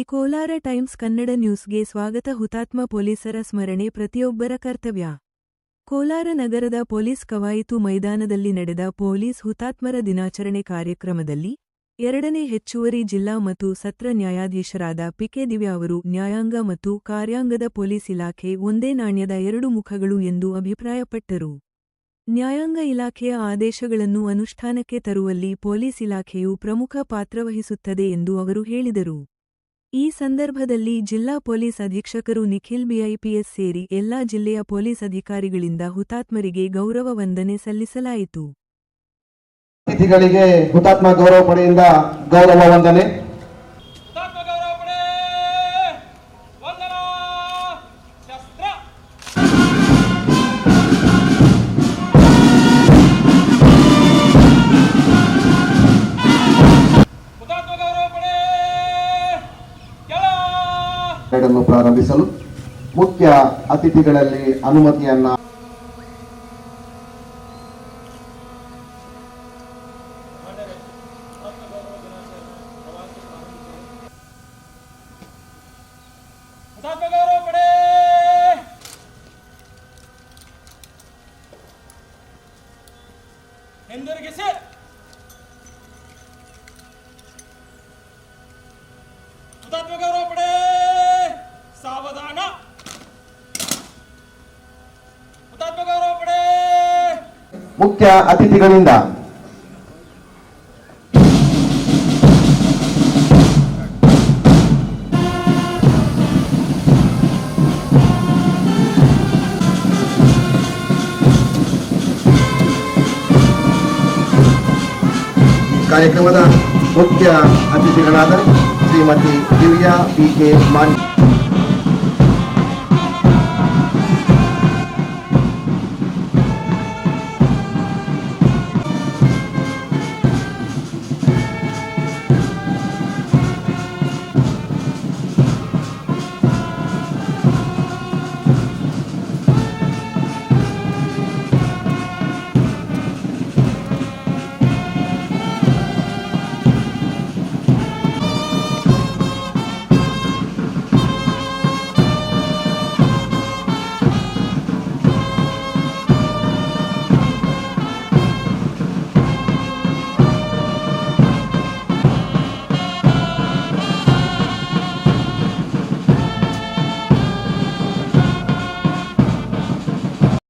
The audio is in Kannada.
ಕೋಲಾರ ಟೈಮ್ಸ್ ಕನ್ನಡ ನ್ಯೂಸ್ಗೆ ಸ್ವಾಗತ. ಹುತಾತ್ಮ ಪೊಲೀಸರ ಸ್ಮರಣೆ ಪ್ರತಿಯೊಬ್ಬರ ಕರ್ತವ್ಯ. ಕೋಲಾರ ನಗರದ ಪೊಲೀಸ್ ಕವಾಯಿತು ಮೈದಾನದಲ್ಲಿ ನಡೆದ ಪೊಲೀಸ್ ಹುತಾತ್ಮರ ದಿನಾಚರಣೆ ಕಾರ್ಯಕ್ರಮದಲ್ಲಿ ಎರಡನೇ ಹೆಚ್ಚುವರಿ ಜಿಲ್ಲಾ ಮತ್ತು ಸತ್ರ ನ್ಯಾಯಾಧೀಶರಾದ ಪಿಕೆ ದಿವ್ಯಾ ಅವರು ನ್ಯಾಯಾಂಗ ಮತ್ತು ಕಾರ್ಯಾಂಗದ ಪೊಲೀಸ್ ಇಲಾಖೆ ಒಂದೇ ನಾಣ್ಯದ ಎರಡು ಮುಖಗಳು ಎಂದು ಅಭಿಪ್ರಾಯಪಟ್ಟರು. ನ್ಯಾಯಾಂಗ ಇಲಾಖೆಯ ಆದೇಶಗಳನ್ನು ಅನುಷ್ಠಾನಕ್ಕೆ ತರುವಲ್ಲಿ ಪೊಲೀಸ್ ಇಲಾಖೆಯು ಪ್ರಮುಖ ಪಾತ್ರವಹಿಸುತ್ತದೆ ಎಂದು ಅವರು ಹೇಳಿದರು. ಈ ಸಂದರ್ಭದಲ್ಲಿ ಜಿಲ್ಲಾ ಪೊಲೀಸ್ ಅಧೀಕ್ಷಕರು ನಿಖಿಲ್ ಬಿಐಪಿಎಸ್ ಸೇರಿ ಎಲ್ಲಾ ಜಿಲ್ಲೆಯ ಪೊಲೀಸ್ ಅಧಿಕಾರಿಗಳಿಂದ ಹುತಾತ್ಮರಿಗೆ ಗೌರವ ವಂದನೆ ಸಲ್ಲಿಸಲಾಯಿತು. ಹುತಾತ್ಮ ಗೌರವ ಪಡೆಯಿಂದ ಗೌರವ ವಂದನೆ. ಪರೇಡನ್ನು ಪ್ರಾರಂಭಿಸಲು ಮುಖ್ಯ ಅತಿಥಿಗಳಲ್ಲಿ ಅನುಮತಿಯನ್ನ ಹಿಂದಿರುಗಿಸಿ ಹುತಾತ್ಮ ಗೌರವ ಪಡೆ ಮುಖ್ಯ ಅತಿಥಿಗಳಿಂದ. ಕಾರ್ಯಕ್ರಮದ ಮುಖ್ಯ ಅತಿಥಿಗಳಾದ ಶ್ರೀಮತಿ ದಿವ್ಯಾ ಪಿ ಕೆ ಮಾನ್